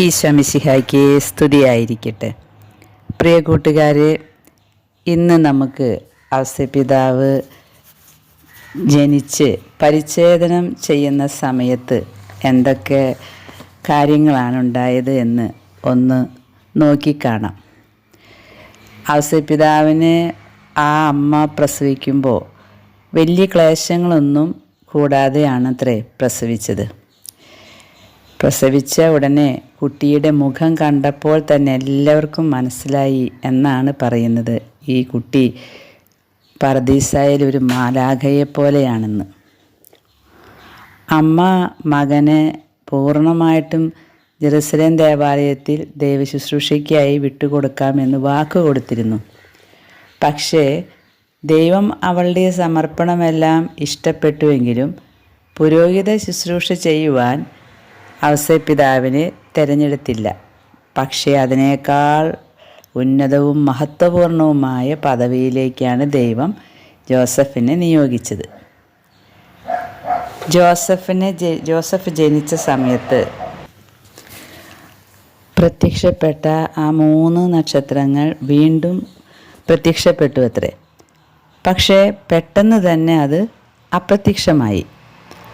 ഈശോമിശിഹായ്ക്ക് സ്തുതിയായിരിക്കട്ടെ. പ്രിയ കൂട്ടുകാരെ ഇന്ന് നമുക്ക് അവസ്യപിതാവ് ജനിച്ച് പരിച്ഛേദനം ചെയ്യുന്ന സമയത്ത് എന്തൊക്കെ കാര്യങ്ങളാണ് ഉണ്ടായത് എന്ന് ഒന്ന് നോക്കിക്കാണാം അവസ്യപിതാവിനെ ആ അമ്മ പ്രസവിക്കുമ്പോൾ വലിയ ക്ലേശങ്ങളൊന്നും കൂടാതെയാണത്രേ പ്രസവിച്ചത്. പ്രസവിച്ച ഉടനെ കുട്ടിയുടെ മുഖം കണ്ടപ്പോൾ തന്നെ എല്ലാവർക്കും മനസ്സിലായി എന്നാണ് പറയുന്നത്. ഈ കുട്ടി പർദീസായിൽ ഒരു മാലാഖയെ പോലെയാണെന്ന് അമ്മ മകനെ പൂർണമായിട്ടും ജെറുസലേം ദേവാലയത്തിൽ ദൈവശുശ്രൂഷയ്ക്കായി വിട്ടുകൊടുക്കാമെന്ന് വാക്ക് കൊടുത്തിരുന്നു. പക്ഷേ ദൈവം അവളുടെ സമർപ്പണമെല്ലാം ഇഷ്ടപ്പെട്ടുവെങ്കിലും പുരോഹിത ശുശ്രൂഷ ചെയ്യുവാൻ ഔസപിതാവിനെ തിരഞ്ഞെടുത്തില്ല. പക്ഷേ അതിനേക്കാൾ ഉന്നതവും മഹത്വപൂർണവുമായ പദവിയിലേക്കാണ് ദൈവം ജോസഫിനെ നിയോഗിച്ചത്. ജോസഫിനെ ജോസഫ് ജനിച്ച സമയത്ത് പ്രത്യക്ഷപ്പെട്ട ആ മൂന്ന് നക്ഷത്രങ്ങൾ വീണ്ടും പ്രത്യക്ഷപ്പെട്ടു അത്രേ പക്ഷേ പെട്ടെന്ന് തന്നെ അത് അപ്രത്യക്ഷമായി.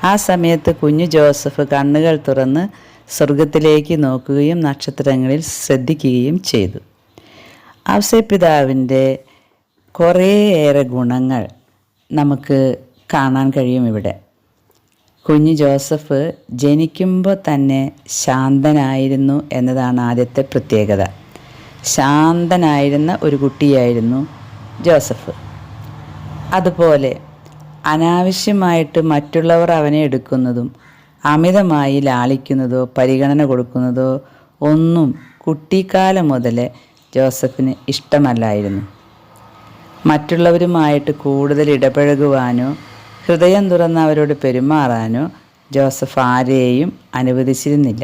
ആ സമയത്ത് കുഞ്ഞു ജോസഫ് കണ്ണുകൾ തുറന്ന് സ്വർഗത്തിലേക്ക് നോക്കുകയും നക്ഷത്രങ്ങളിൽ ശ്രദ്ധിക്കുകയും ചെയ്തു. അവസപിതാവിന്റെ കുറേയേറെ ഗുണങ്ങൾ നമുക്ക് കാണാൻ കഴിയും ഇവിടെ. കുഞ്ഞു ജോസഫ് ജനിക്കുമ്പോൾ തന്നെ ശാന്തനായിരുന്നു എന്നതാണ് ആദ്യത്തെ പ്രത്യേകത. ശാന്തനായിരുന്ന ഒരു കുട്ടിയായിരുന്നു ജോസഫ്. അതുപോലെ അനാവശ്യമായിട്ട് മറ്റുള്ളവർ അവനെ എടുക്കുന്നതും അമിതമായി ലാളിക്കുന്നതോ പരിഗണന കൊടുക്കുന്നതോ ഒന്നും കുട്ടിക്കാലം മുതലേ ജോസഫിന് ഇഷ്ടമല്ലായിരുന്നു. മറ്റുള്ളവരുമായിട്ട് കൂടുതൽ ഇടപഴകുവാനോ ഹൃദയം തുറന്ന് അവരോട് പെരുമാറാനോ ജോസഫ് ആരെയും അനുവദിച്ചിരുന്നില്ല.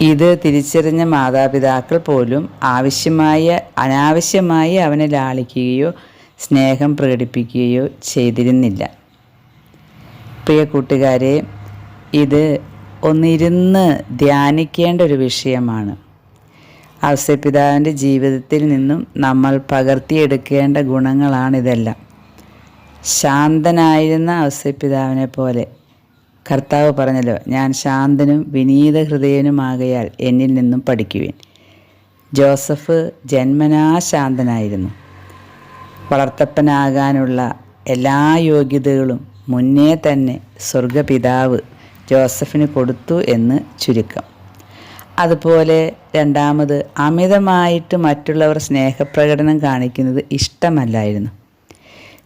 ഇത് തിരിച്ചറിഞ്ഞ മാതാപിതാക്കൾ പോലും ആവശ്യമായ അനാവശ്യമായി അവനെ ലാളിക്കുകയോ സ്നേഹം പ്രകടിപ്പിക്കുകയോ ചെയ്തിരുന്നില്ല. പ്രിയ കൂട്ടുകാരെ ഇത് ഒന്നിരുന്ന് ധ്യാനിക്കേണ്ട ഒരു വിഷയമാണ്. ഔസപിതാവിന്റെ ജീവിതത്തിൽ നിന്നും നമ്മൾ പകർത്തിയെടുക്കേണ്ട ഗുണങ്ങളാണിതെല്ലാം. ശാന്തനായിരുന്ന ഔസപിതാവിനെ പോലെ. കർത്താവ് പറഞ്ഞല്ലോ ഞാൻ ശാന്തനും വിനീത ഹൃദയനുമാകയാൽ എന്നിൽ നിന്നും പഠിക്കുവേൻ. ജോസഫ് ജന്മനാ ശാന്തനായിരുന്നു വളർത്തപ്പനാകാനുള്ള എല്ലാ യോഗ്യതകളും മുന്നേ തന്നെ സ്വർഗപിതാവ് ജോസഫിന് കൊടുത്തു എന്ന് ചുരുക്കം. അതുപോലെ രണ്ടാമത് അമിതമായിട്ട് മറ്റുള്ളവർ സ്നേഹപ്രകടനം കാണിക്കുന്നത് ഇഷ്ടമല്ലായിരുന്നു.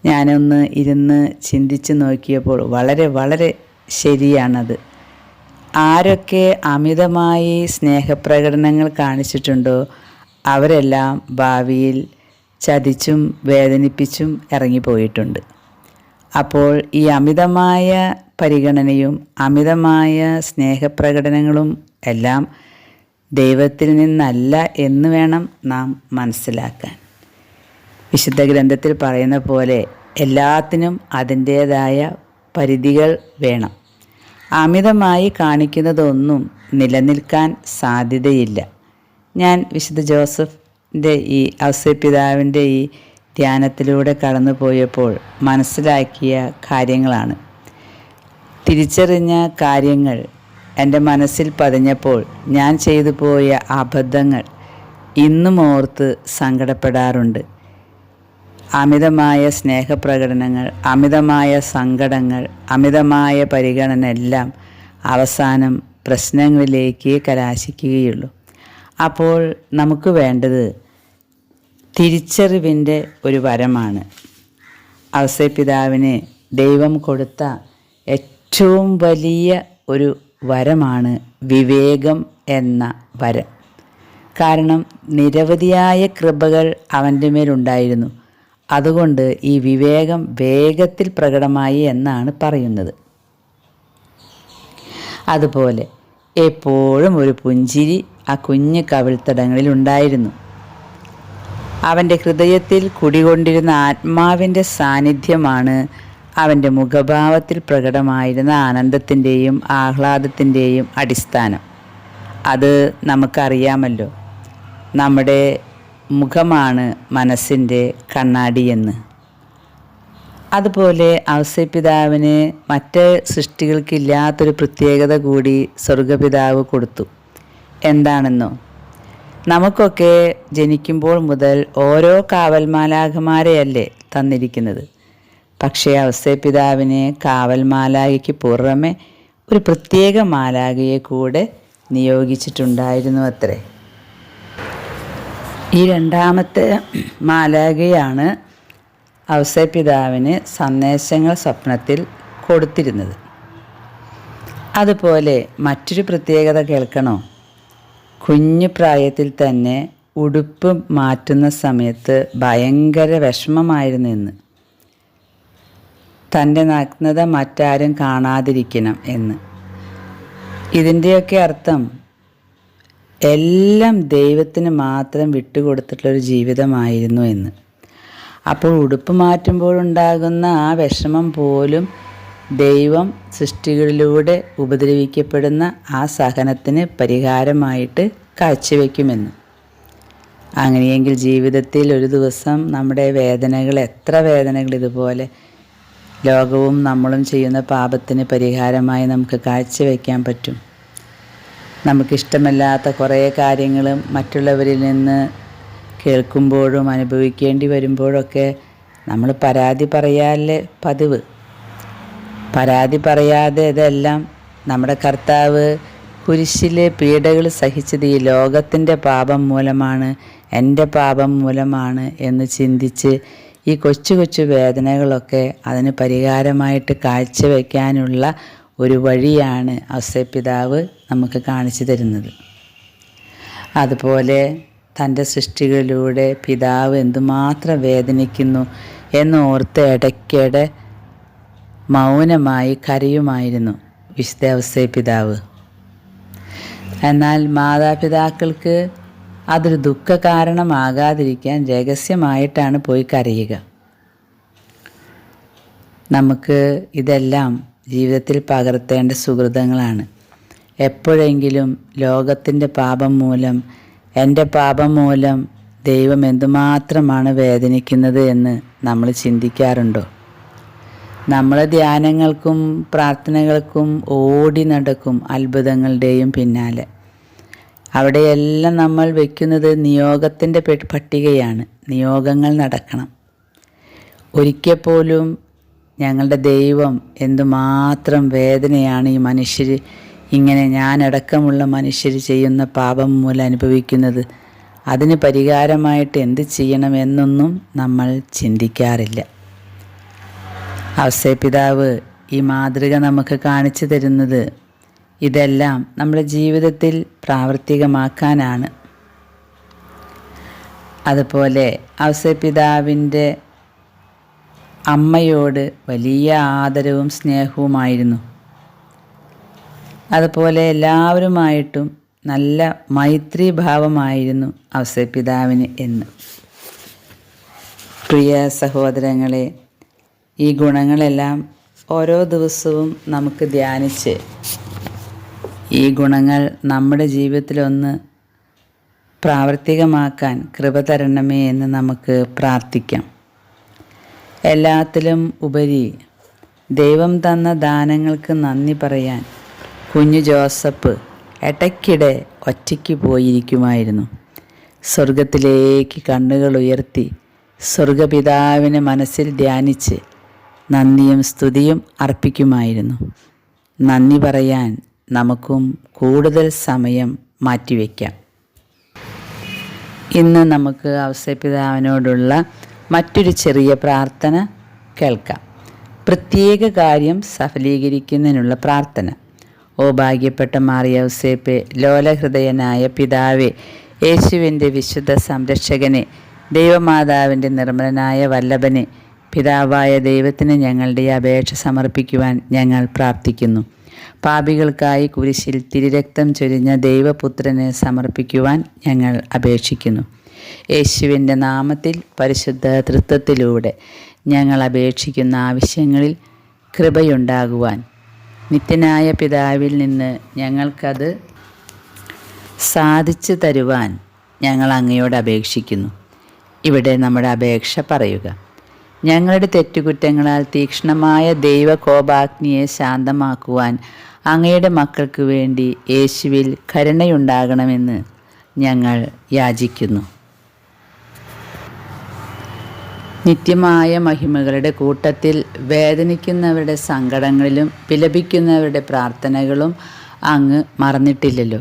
ഞാനൊന്ന് ഇരുന്ന് ചിന്തിച്ച് നോക്കിയപ്പോൾ വളരെ വളരെ ശരിയാണത്. ആരൊക്കെ അമിതമായി സ്നേഹപ്രകടനങ്ങൾ കാണിച്ചിട്ടുണ്ടോ അവരെല്ലാം ഭാവിയിൽ ചതിച്ചും വേദനിപ്പിച്ചും ഇറങ്ങിപ്പോയിട്ടുണ്ട്. അപ്പോൾ ഈ അമിതമായ പരിഗണനയും അമിതമായ സ്നേഹപ്രകടനങ്ങളും എല്ലാം ദൈവത്തിൽ നിന്നല്ല എന്ന് വേണം നാം മനസ്സിലാക്കാൻ. വിശുദ്ധ ഗ്രന്ഥത്തിൽ പറയുന്ന പോലെ എല്ലാത്തിനും അതിന്റേതായ പരിധികൾ വേണം. അമിതമായി കാണിക്കുന്നതൊന്നും നിലനിൽക്കാൻ സാധ്യതയില്ല. ഞാൻ വിശുദ്ധ ജോസഫിന്റെ ഈ ഔസപിതാവിന്റെ ഈ ധ്യാനത്തിലൂടെ കടന്നു പോയപ്പോൾ മനസ്സിലാക്കിയ കാര്യങ്ങളാണ്. തിരിച്ചറിഞ്ഞ കാര്യങ്ങൾ എന്റെ മനസ്സിൽ പതിഞ്ഞപ്പോൾ ഞാൻ ചെയ്തു പോയ അബദ്ധങ്ങൾ ഇന്നും ഓർത്ത് സങ്കടപ്പെടാറുണ്ട്. അമിതമായ സ്നേഹപ്രകടനങ്ങൾ അമിതമായ സങ്കടങ്ങൾ അമിതമായ പരിഗണന എല്ലാം അവസാനം പ്രശ്നങ്ങളിലേക്ക് കലാശിക്കുകയുള്ളൂ. അപ്പോൾ നമുക്ക് വേണ്ടത് തിരിച്ചറിവിന്റെ ഒരു വരമാണ്. അവസരപിതാവിന് ദൈവം കൊടുത്ത ഏറ്റവും വലിയ ഒരു വരമാണ് വിവേകം എന്ന വരം. കാരണം നിരവധിയായ കൃപകൾ അവന്റെ മേലുണ്ടായിരുന്നു. അതുകൊണ്ട് ഈ വിവേകം വേഗത്തിൽ പ്രകടമായി എന്നാണ് പറയുന്നത്. അതുപോലെ എപ്പോഴും ഒരു പുഞ്ചിരി ആ കുഞ്ഞ് കവിൾത്തടങ്ങളിൽ ഉണ്ടായിരുന്നു. അവന്റെ ഹൃദയത്തിൽ കുടികൊണ്ടിരുന്ന ആത്മാവിന്റെ സാന്നിധ്യമാണ് അവന്റെ മുഖഭാവത്തിൽ പ്രകടമായിരുന്ന ആനന്ദത്തിന്റെയും ആഹ്ലാദത്തിന്റെയും അടിസ്ഥാനം. അത് നമുക്കറിയാമല്ലോ. നമ്മുടെ മുഖമാണ് മനസ്സിന്റെ കണ്ണാടിയെന്ന് അതുപോലെ ഔസ്യപിതാവിന് മറ്റ് സൃഷ്ടികൾക്കില്ലാത്തൊരു പ്രത്യേകത കൂടി സ്വർഗപിതാവ് കൊടുത്തു. എന്താണെന്നോ? നമുക്കൊക്കെ ജനിക്കുമ്പോൾ മുതൽ ഓരോ കാവൽമാലാഖമാരെയല്ലേ തന്നിരിക്കുന്നത്. പക്ഷേ ഔസപിതാവിന് കാവൽമാലാഖയ്ക്ക് പുറമെ ഒരു പ്രത്യേക മാലാഖയെ കൂടെ നിയോഗിച്ചിട്ടുണ്ടായിരുന്നു അത്രേ ഈ രണ്ടാമത്തെ മാലാഖയാണ് ഔസപിതാവിന് സന്ദേശങ്ങൾ സ്വപ്നത്തിൽ കൊടുത്തിരുന്നത്. അതുപോലെ മറ്റൊരു പ്രത്യേകത കേൾക്കണോ? കുഞ്ഞു പ്രായത്തിൽ തന്നെ ഉടുപ്പ് മാറ്റുന്ന സമയത്ത് ഭയങ്കര വിഷമമായിരുന്നു എന്ന് തന്റെ നഗ്നത മറ്റാരും കാണാതിരിക്കണം എന്ന്. ഇതിന്റെയൊക്കെ അർത്ഥം എല്ലാം ദൈവത്തിന് മാത്രം വിട്ടുകൊടുത്തിട്ടുള്ളൊരു ജീവിതമായിരുന്നു എന്ന്. അപ്പോൾ ഉടുപ്പ് മാറ്റുമ്പോഴുണ്ടാകുന്ന ആ വിഷമം പോലും ദൈവം സൃഷ്ടികളിലൂടെ ഉപദ്രവിക്കപ്പെടുന്ന ആ സഹനത്തിന് പരിഹാരമായിട്ട് കാഴ്ചവെക്കുമെന്ന്. അങ്ങനെയെങ്കിൽ ജീവിതത്തിൽ ഒരു ദിവസം നമ്മുടെ വേദനകൾ എത്ര വേദനകൾ ഇതുപോലെ ലോകവും നമ്മളും ചെയ്യുന്ന പാപത്തിന് പരിഹാരമായി നമുക്ക് കാഴ്ചവെക്കാൻ പറ്റും. നമുക്കിഷ്ടമല്ലാത്ത കുറേ കാര്യങ്ങളും മറ്റുള്ളവരിൽ നിന്ന് കേൾക്കുമ്പോഴും അനുഭവിക്കേണ്ടി വരുമ്പോഴൊക്കെ നമ്മൾ പരാതി പറയാല്ലേ പതിവ്. പരാതി പറയാതെ ഇതെല്ലാം നമ്മുടെ കർത്താവ് കുരിശിലെ പീഡകൾ സഹിച്ചത് ഈ ലോകത്തിന്റെ പാപം മൂലമാണ് എന്റെ പാപം മൂലമാണ് എന്ന് ചിന്തിച്ച് ഈ കൊച്ചു കൊച്ചു വേദനകളൊക്കെ അതിന് പരിഹാരമായിട്ട് കാഴ്ചവെക്കാനുള്ള ഒരു വഴിയാണ് ഔസപിതാവ് നമുക്ക് കാണിച്ചു തരുന്നത്. അതുപോലെ തന്റെ സൃഷ്ടികളിലൂടെ പിതാവ് എന്തുമാത്രം വേദനിക്കുന്നു എന്നോർത്ത് ഇടയ്ക്കിടെ മൗനമായി കരയുമായിരുന്നു വിശുദ്ധ പിതാവ്. എന്നാൽ മാതാപിതാക്കൾക്ക് അതൊരു ദുഃഖ കാരണമാകാതിരിക്കാൻ രഹസ്യമായിട്ടാണ് പോയി കരയുക. നമുക്ക് ഇതെല്ലാം ജീവിതത്തിൽ പകർത്തേണ്ട സുഹൃതങ്ങളാണ് എപ്പോഴെങ്കിലും ലോകത്തിന്റെ പാപം മൂലം എന്റെ പാപം മൂലം ദൈവം എന്തുമാത്രമാണ് വേദനിക്കുന്നത് എന്ന് നമ്മൾ ചിന്തിക്കാറുണ്ടോ? നമ്മൾ ധ്യാനങ്ങൾക്കും പ്രാർത്ഥനകൾക്കും ഓടി നടക്കും അത്ഭുതങ്ങളുടെയും പിന്നാലെ. അവിടെയെല്ലാം നമ്മൾ വയ്ക്കുന്നത് നിയോഗത്തിന്റെ പട്ടികയാണ്. നിയോഗങ്ങൾ നടക്കണം. ഒരിക്കൽ പോലും ഞങ്ങളുടെ ദൈവം എന്തുമാത്രം വേദനയാണ് ഈ മനുഷ്യർ ഇങ്ങനെ ഞാനടക്കമുള്ള മനുഷ്യർ ചെയ്യുന്ന പാപം മൂലം അനുഭവിക്കുന്നത്. അതിന് പരിഹാരമായിട്ട് എന്ത് ചെയ്യണമെന്നൊന്നും നമ്മൾ ചിന്തിക്കാറില്ല. അവസരപിതാവ് ഈ മാതൃക നമുക്ക് കാണിച്ചു തരുന്നത് ഇതെല്ലാം നമ്മുടെ ജീവിതത്തിൽ പ്രാവർത്തികമാക്കാനാണ്. അതുപോലെ അവസരപിതാവിന്റെ അമ്മയോട് വലിയ ആദരവും സ്നേഹവുമായിരുന്നു. അതുപോലെ എല്ലാവരുമായിട്ടും നല്ല മൈത്രീഭാവമായിരുന്നു അവസരപിതാവിന് എന്ന്. പ്രിയ സഹോദരങ്ങളെ ഈ ഗുണങ്ങളെല്ലാം ഓരോ ദിവസവും നമുക്ക് ധ്യാനിച്ച് ഈ ഗുണങ്ങൾ നമ്മുടെ ജീവിതത്തിലൊന്ന് പ്രാവർത്തികമാക്കാൻ കൃപ തരണമേ എന്ന് നമുക്ക് പ്രാർത്ഥിക്കാം. എല്ലാത്തിലും ഉപരി ദൈവം തന്ന ദാനങ്ങൾക്ക് നന്ദി പറയാൻ കുഞ്ഞു ജോസഫ് ഇടയ്ക്കിടെ ഒറ്റയ്ക്ക് പോയിരിക്കുമായിരുന്നു. സ്വർഗത്തിലേക്ക് കണ്ണുകൾ ഉയർത്തി സ്വർഗപിതാവിനെ മനസ്സിൽ ധ്യാനിച്ച് നന്ദിയും സ്തുതിയും അർപ്പിക്കുമായിരുന്നു. നന്ദി പറയാൻ നമുക്കും കൂടുതൽ സമയം മാറ്റിവെക്കാം. ഇന്ന് നമുക്ക് അവസരപിതാവിനോടുള്ള മറ്റൊരു ചെറിയ പ്രാർത്ഥന കേൾക്കാം. പ്രത്യേക കാര്യം സഫലീകരിക്കുന്നതിനുള്ള പ്രാർത്ഥന. ഓ ഭാഗ്യപ്പെട്ട മാറിയ ഔസേപ്പെ ലോലഹൃദയനായ പിതാവെ യേശുവിന്റെ വിശുദ്ധ സംരക്ഷകനെ ദൈവമാതാവിന്റെ നിർമ്മലനായ വല്ലഭനെ പിതാവായ ദൈവത്തിന് ഞങ്ങളുടെ അപേക്ഷ സമർപ്പിക്കുവാൻ ഞങ്ങൾ പ്രാർത്ഥിക്കുന്നു. പാപികൾക്കായി കുരിശിൽ തിരിരക്തം ചൊരിഞ്ഞ ദൈവപുത്രനെ സമർപ്പിക്കുവാൻ ഞങ്ങൾ അപേക്ഷിക്കുന്നു. യേശുവിന്റെ നാമത്തിൽ പരിശുദ്ധ തൃത്വത്തിലൂടെ ഞങ്ങൾ അപേക്ഷിക്കുന്ന ആവശ്യങ്ങളിൽ കൃപയുണ്ടാകുവാൻ. നിത്യനായ പിതാവിൽ നിന്ന് ഞങ്ങൾക്കത് സാധിച്ചു തരുവാൻ ഞങ്ങൾ അങ്ങയോട് അപേക്ഷിക്കുന്നു. ഇവിടെ നമ്മുടെ അപേക്ഷ പറയുക. ഞങ്ങളുടെ തെറ്റുകുറ്റങ്ങളാൽ തീക്ഷ്ണമായ ദൈവകോപാഗ്നിയെ ശാന്തമാക്കുവാൻ അങ്ങയുടെ മക്കൾക്ക് വേണ്ടി യേശുവിൽ കരുണയുണ്ടാകണമെന്ന് ഞങ്ങൾ യാചിക്കുന്നു. നിത്യമായ മഹിമകളുടെ കൂട്ടത്തിൽ വേദനിക്കുന്നവരുടെ സങ്കടങ്ങളിലും വിലപിക്കുന്നവരുടെ പ്രാർത്ഥനകളും അങ്ങ് മറന്നിട്ടില്ലല്ലോ.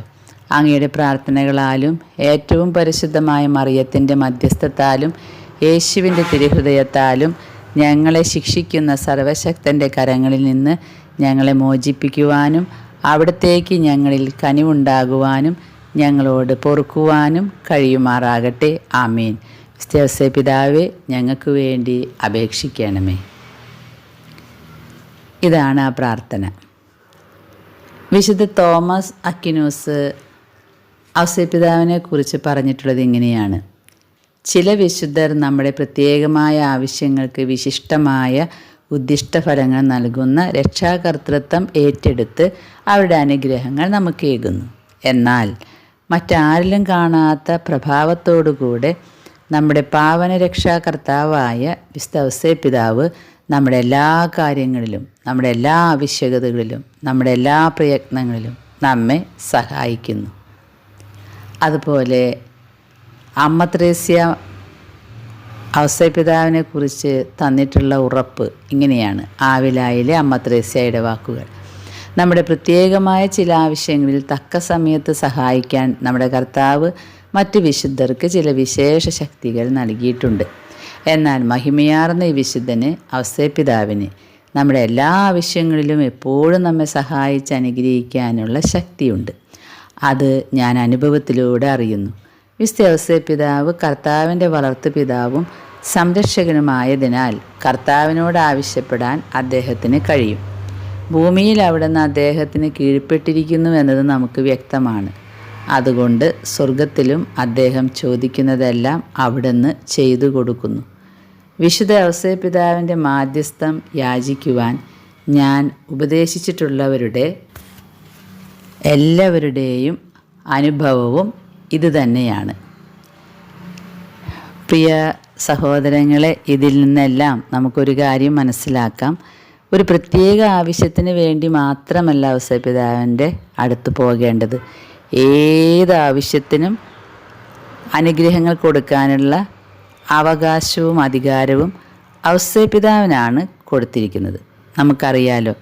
അങ്ങയുടെ പ്രാർത്ഥനകളാലും ഏറ്റവും പരിശുദ്ധമായ മറിയത്തിന്റെ മധ്യസ്ഥത്താലും യേശുവിന്റെ തിരുഹൃദയത്താലും ഞങ്ങളെ ശിക്ഷിക്കുന്ന സർവശക്തന്റെ കരങ്ങളിൽ നിന്ന് ഞങ്ങളെ മോചിപ്പിക്കുവാനും അവിടത്തേക്ക് ഞങ്ങളിൽ കനിവുണ്ടാകുവാനും ഞങ്ങളോട് പൊറുക്കുവാനും കഴിയുമാറാകട്ടെ. ആമീൻ. സ്തേവസേ പിതാവെ ഞങ്ങൾക്ക് വേണ്ടി അപേക്ഷിക്കണമേ. ഇതാണ് ആ പ്രാർത്ഥന. വിശുദ്ധ തോമസ് അക്കിനൂസ് ഔസേപിതാവിനെ കുറിച്ച് പറഞ്ഞിട്ടുള്ളത് ഇങ്ങനെയാണ്. ചില വിശുദ്ധർ നമ്മുടെ പ്രത്യേകമായ ആവശ്യങ്ങൾക്ക് വിശിഷ്ടമായ ഉദ്ദിഷ്ടഫലങ്ങൾ നൽകുന്ന രക്ഷാകർത്തൃത്വം ഏറ്റെടുത്ത് അവരുടെ അനുഗ്രഹങ്ങൾ നമുക്ക് ഏകുന്നു. എന്നാൽ മറ്റാരിലും കാണാത്ത പ്രഭാവത്തോടുകൂടെ നമ്മുടെ പാവന രക്ഷാകർത്താവായ വിസ്തവസേ പിതാവ് നമ്മുടെ എല്ലാ കാര്യങ്ങളിലും നമ്മുടെ എല്ലാ ആവശ്യകതകളിലും നമ്മുടെ എല്ലാ പ്രയത്നങ്ങളിലും നമ്മെ സഹായിക്കുന്നു. അതുപോലെ അമ്മ ത്രേസ്യ ഔസേപിതാവിനെ കുറിച്ച് തന്നിട്ടുള്ള ഉറപ്പ് ഇങ്ങനെയാണ്. ആവിലായിലെ അമ്മ ത്രേസ്യയുടെ വാക്കുകൾ. നമ്മുടെ പ്രത്യേകമായ ചില ആവശ്യങ്ങളിൽ തക്ക സമയത്ത് സഹായിക്കാൻ നമ്മുടെ കർത്താവ് മറ്റ് വിശുദ്ധർക്ക് ചില വിശേഷ ശക്തികൾ നൽകിയിട്ടുണ്ട്. എന്നാൽ മഹിമയാർന്ന ഈ വിശുദ്ധന് ഔസേപിതാവിന് നമ്മുടെ എല്ലാ ആവശ്യങ്ങളിലും എപ്പോഴും നമ്മെ സഹായിച്ച് അനുഗ്രഹിക്കാനുള്ള ശക്തിയുണ്ട്. അത് ഞാൻ അനുഭവത്തിലൂടെ അറിയുന്നു. വിസ്തവസ പിതാവ് കർത്താവിന്റെ വളർത്തു പിതാവും സംരക്ഷകനുമായതിനാൽ കർത്താവിനോട് ആവശ്യപ്പെടാൻ അദ്ദേഹത്തിന് കഴിയും. ഭൂമിയിൽ അവിടുന്ന് അദ്ദേഹത്തിന് കീഴ്പ്പെട്ടിരിക്കുന്നു എന്നത് നമുക്ക് വ്യക്തമാണ്. അതുകൊണ്ട് സ്വർഗത്തിലും അദ്ദേഹം ചോദിക്കുന്നതെല്ലാം അവിടുന്ന് ചെയ്തു കൊടുക്കുന്നു. വിശുദ്ധ അവസയ പിതാവിന്റെ മാധ്യസ്ഥം യാചിക്കുവാൻ ഞാൻ ഉപദേശിച്ചിട്ടുള്ളവരുടെ എല്ലാവരുടെയും അനുഭവവും ഇതുതന്നെയാണ്. പ്രിയ സഹോദരങ്ങളെ ഇതിൽ നിന്നെല്ലാം നമുക്കൊരു കാര്യം മനസ്സിലാക്കാം. ഒരു പ്രത്യേക ആവശ്യത്തിന് വേണ്ടി മാത്രമല്ല അവസരപിതാവിന്റെ അടുത്ത് പോകേണ്ടത്. ഏത് ആവശ്യത്തിനും അനുഗ്രഹങ്ങൾ കൊടുക്കാനുള്ള അവകാശവും അധികാരവും അവസരപിതാവിനാണ് കൊടുത്തിരിക്കുന്നത്. നമുക്കറിയാലോ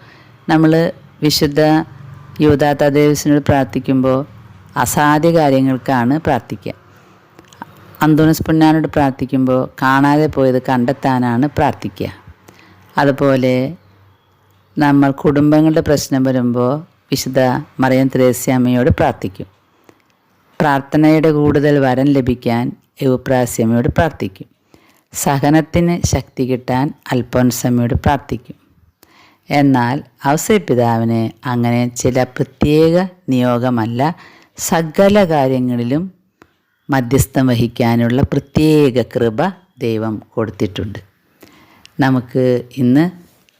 നമ്മൾ വിശുദ്ധ യൂതാ തദേവസിനോട് പ്രാർത്ഥിക്കുമ്പോൾ അസാധ്യ കാര്യങ്ങൾക്കാണ് പ്രാർത്ഥിക്കുക. അന്തോണിസ് പുണ്യാനോട് പ്രാർത്ഥിക്കുമ്പോൾ കാണാതെ പോയത് കണ്ടെത്താനാണ് പ്രാർത്ഥിക്കുക. അതുപോലെ നമ്മൾ കുടുംബങ്ങളുടെ പ്രശ്നം വരുമ്പോൾ വിശുദ്ധ മറിയം ത്രേസ്യാമ്മയോട് പ്രാർത്ഥിക്കും. പ്രാർത്ഥനയുടെ കൂടുതൽ വരം ലഭിക്കാൻ യുവപ്രാസ്യമ്മയോട് പ്രാർത്ഥിക്കും. സഹനത്തിന് ശക്തി കിട്ടാൻ അൽപ്പോൻസമ്മയോട് പ്രാർത്ഥിക്കും. എന്നാൽ അവസരപിതാവിന് അങ്ങനെ ചില പ്രത്യേക നിയോഗമല്ല സകല കാര്യങ്ങളിലും മധ്യസ്ഥം വഹിക്കാനുള്ള പ്രത്യേക കൃപ ദൈവം കൊടുത്തിട്ടുണ്ട്. നമുക്ക് ഇന്ന്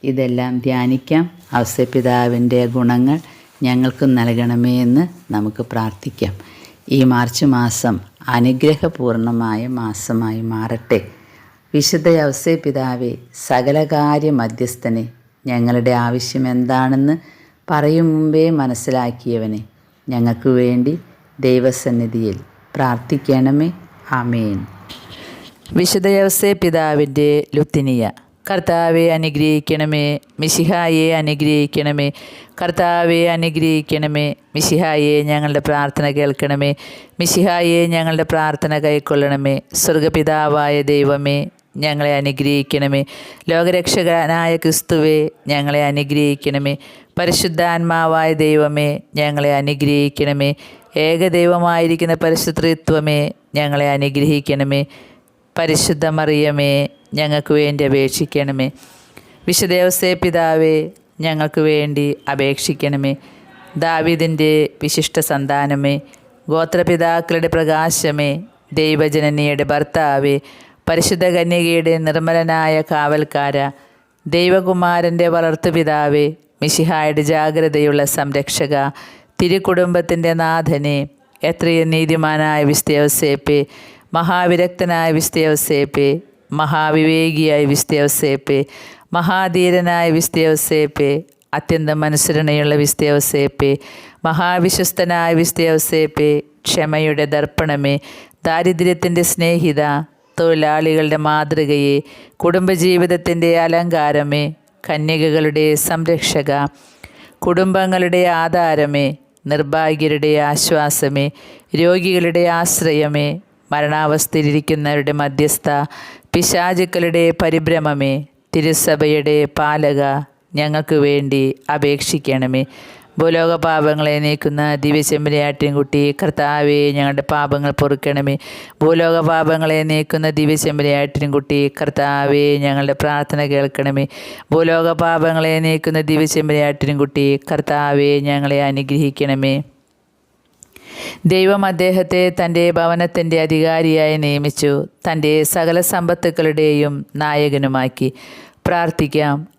ഇതെല്ലാം ധ്യാനിക്കാം. അവസ്യപിതാവിന്റെ ഗുണങ്ങൾ ഞങ്ങൾക്ക് നൽകണമേ എന്ന് നമുക്ക് പ്രാർത്ഥിക്കാം. ഈ മാർച്ച് മാസം അനുഗ്രഹപൂർണമായ മാസമായി മാറട്ടെ. വിശുദ്ധ യവസേ പിതാവെ സകലകാര്യ മധ്യസ്ഥനെ ഞങ്ങളുടെ ആവശ്യം എന്താണെന്ന് പറയും മുമ്പേ മനസ്സിലാക്കിയവനെ ഞങ്ങൾക്ക് വേണ്ടി ദൈവസന്നിധിയിൽ പ്രാർത്ഥിക്കണമേ. ആമേൻ. വിശുദ്ധ പിതാവിന്റെ ലുത്തിനിയ കർത്താവെ അനുഗ്രഹിക്കണമേ മിശിഹായെ അനുഗ്രഹിക്കണമേ കർത്താവെ അനുഗ്രഹിക്കണമേ മിശിഹായെ ഞങ്ങളുടെ പ്രാർത്ഥന കേൾക്കണമേ മിശിഹായെ ഞങ്ങളുടെ പ്രാർത്ഥന കൈക്കൊള്ളണമേ. സ്വർഗപിതാവായ ദൈവമേ ഞങ്ങളെ അനുഗ്രഹിക്കണമേ. ലോകരക്ഷകനായ ക്രിസ്തുവെ ഞങ്ങളെ അനുഗ്രഹിക്കണമേ. പരിശുദ്ധാത്മാവായ ദൈവമേ ഞങ്ങളെ അനുഗ്രഹിക്കണമേ. ഏകദൈവമായിരിക്കുന്ന പരിശുദ്ധത്വമേ ഞങ്ങളെ അനുഗ്രഹിക്കണമേ. പരിശുദ്ധ മറിയമേ ഞങ്ങൾക്ക് വേണ്ടി അപേക്ഷിക്കണമേ. വിശുദേവസേ പിതാവേ ഞങ്ങൾക്ക് വേണ്ടി അപേക്ഷിക്കണമേ. ദാവിദിന്റെ വിശിഷ്ട സന്താനമേ ഗോത്രപിതാക്കളുടെ പ്രകാശമേ ദൈവജനനിയുടെ ഭർത്താവേ പരിശുദ്ധ കന്യകയുടെ നിർമ്മലനായ കാവൽക്കാര ദൈവകുമാരന്റെ വളർത്തുപിതാവേ മിശിഹായുടെ ജാഗ്രതയുള്ള സംരക്ഷക തിരുക്കുടുംബത്തിന്റെ നാഥനെ എത്രയും നീതിമാനായ വിസ്തയവസേപ്പെ മഹാവിരക്തനായ വിസ്തയവസേപ്പെ മഹാവിവേകിയായ വിസ്തയവസേപ്പെ മഹാധീരനായ വിസ്തയവസേപ്പെ അത്യന്തം അനുസരണയുള്ള വിസ്തയവസേപ്പെ മഹാവിശ്വസ്തനായ വിസ്തയവസേപ്പെ ക്ഷമയുടെ ദർപ്പണമേ ദാരിദ്ര്യത്തിന്റെ സ്നേഹിത തൊഴിലാളികളുടെ മാതൃകയെ കുടുംബജീവിതത്തിന്റെ അലങ്കാരമേ കന്യകകളുടെ സംരക്ഷക കുടുംബങ്ങളുടെ ആധാരമേ നിർഭാഗ്യരുടെ ആശ്വാസമേ രോഗികളുടെ ആശ്രയമേ മരണാവസ്ഥയിലിരിക്കുന്നവരുടെ മധ്യസ്ഥ പിശാചുക്കളുടെ പരിഭ്രമമേ തിരുസഭയുടെ പാലക ഞങ്ങൾക്ക് വേണ്ടി അപേക്ഷിക്കണമേ. ഭൂലോക പാപങ്ങളെ നീക്കുന്ന ദിവ്യചെമ്പരയാട്ടിൻകുട്ടി കർത്താവെ ഞങ്ങളുടെ പാപങ്ങൾ പൊറുക്കണമേ. ഭൂലോക പാപങ്ങളെ നീക്കുന്ന ദിവ്യചെമ്പരയാട്ടിൻകുട്ടി കർത്താവെ ഞങ്ങളുടെ പ്രാർത്ഥന കേൾക്കണമേ. ഭൂലോക പാപങ്ങളെ നീക്കുന്ന ദിവ്യചെമ്പരയാട്ടിൻകുട്ടി കർത്താവെ ഞങ്ങളെ അനുഗ്രഹിക്കണമേ. ദൈവം അദ്ദേഹത്തെ തന്റെ ഭവനത്തിന്റെ അധികാരിയായി നിയമിച്ചു. തന്റെ സകല സമ്പത്തുക്കളുടെയും നായകനുമാക്കി പ്രാർത്ഥിക്കാം.